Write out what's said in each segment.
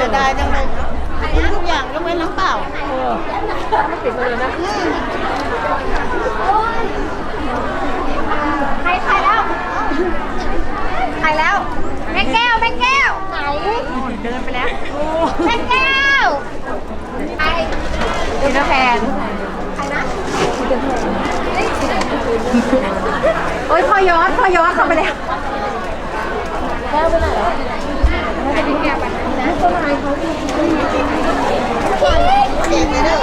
จะได้จังเลยกินทุกอย่างยกเว้นน้ำเปล่าปิดมาเลยนะใครใครแล้วใครแล้ว แม่แก้วแม่แก้วไหนเดินไปแล้วแม่แก้วใครคุณแพนใครนะโอ้ยพอยอดพอยอดเข้าไปแล้ว เสียงเลยเด้อ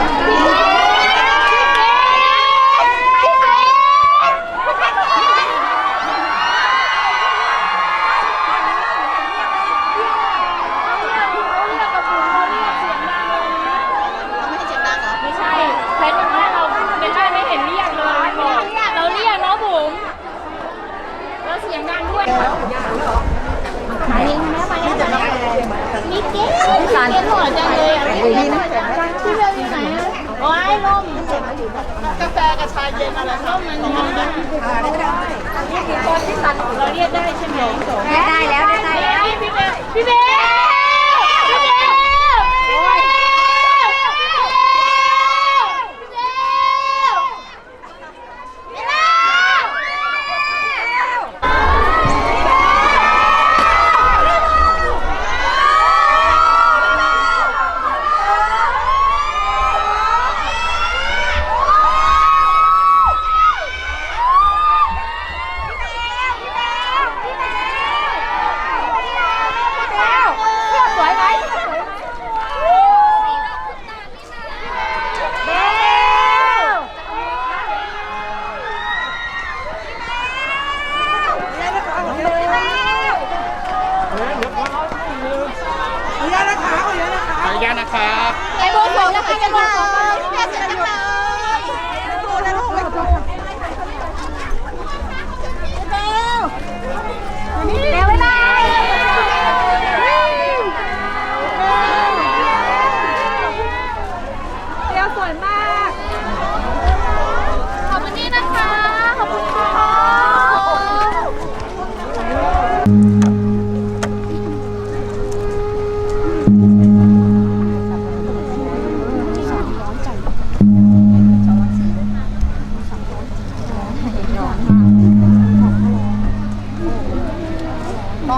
ไม่ให้เสียงดังเหรอ ไม่ใช่เพชรบอกว่าเราเป็นได้ไม่เห็นเรียกเลยบอกเราเรียกน้องบุ๋มเราเสียงดังด้วย นี่จะรับอะไร มีเก๊มีเก๊หล่อจัง เลยอะดีนี่นะพี่เบลอยู่ไหนอะโอ้ยลมกาแฟกับชาเย็นอะไรครับมันมองได้เราเรียกได้ใช่ไหมได้แล้วได้แล้วพี่เบลพี่เบ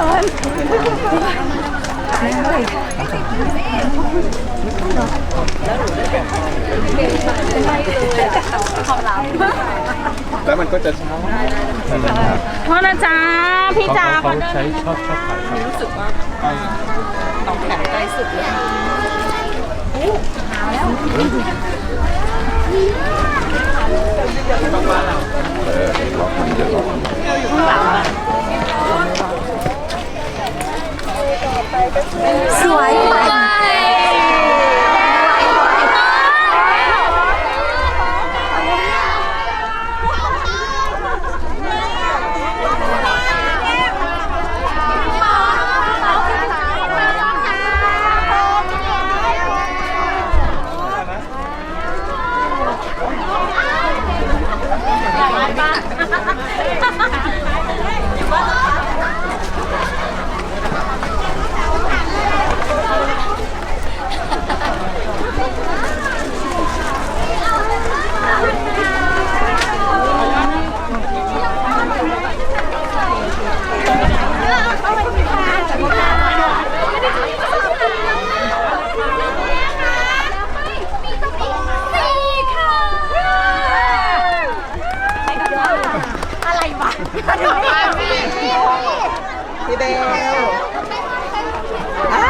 ลอดแล้วมันก็จะเช้าโทษนะจ๊ะพี่จ๋าเขาใช้ชอบชอบขายครับต้องแข็งใจสุดเลยเออล็อกมันเยอะล็อก สวยไปอ พี่เบลอ้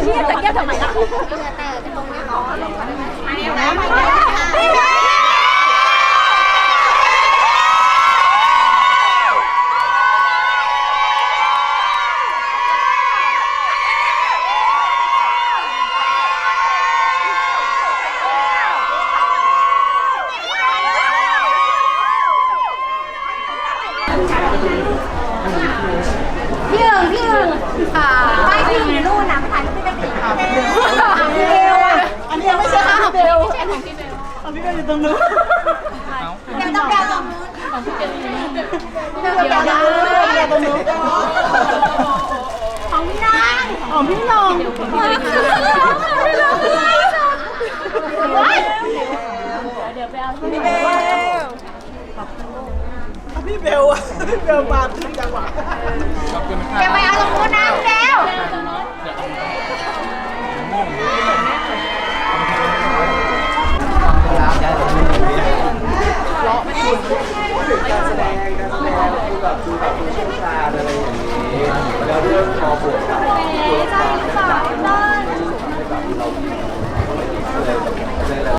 เที่ยงจากเที่ยงทำไมล่ะกตนไม่ได้ไม่ได้ หนึ่งพี่หนึ่งอ่าไม่พี่หนึ่งอยู่นนนะถ่ายรูปไม่ได้ดิพี่เบลอะอันนี้ยังไม่ใช่ของพี่เบลของพี่เบลอยู่ตรงนู้นเดี๋ยวต้องแปลตรงนู้นเดี๋ยวเดี๋ยวเดี๋ยวตรงนู้นของพี่นางอ๋อพี่น้อง พี่เบล พี่เบลอะพี่เบลมาถึงจังหวะ ขอบคุณครัเดี๋ยวไปเอาตรงนู้นะเบ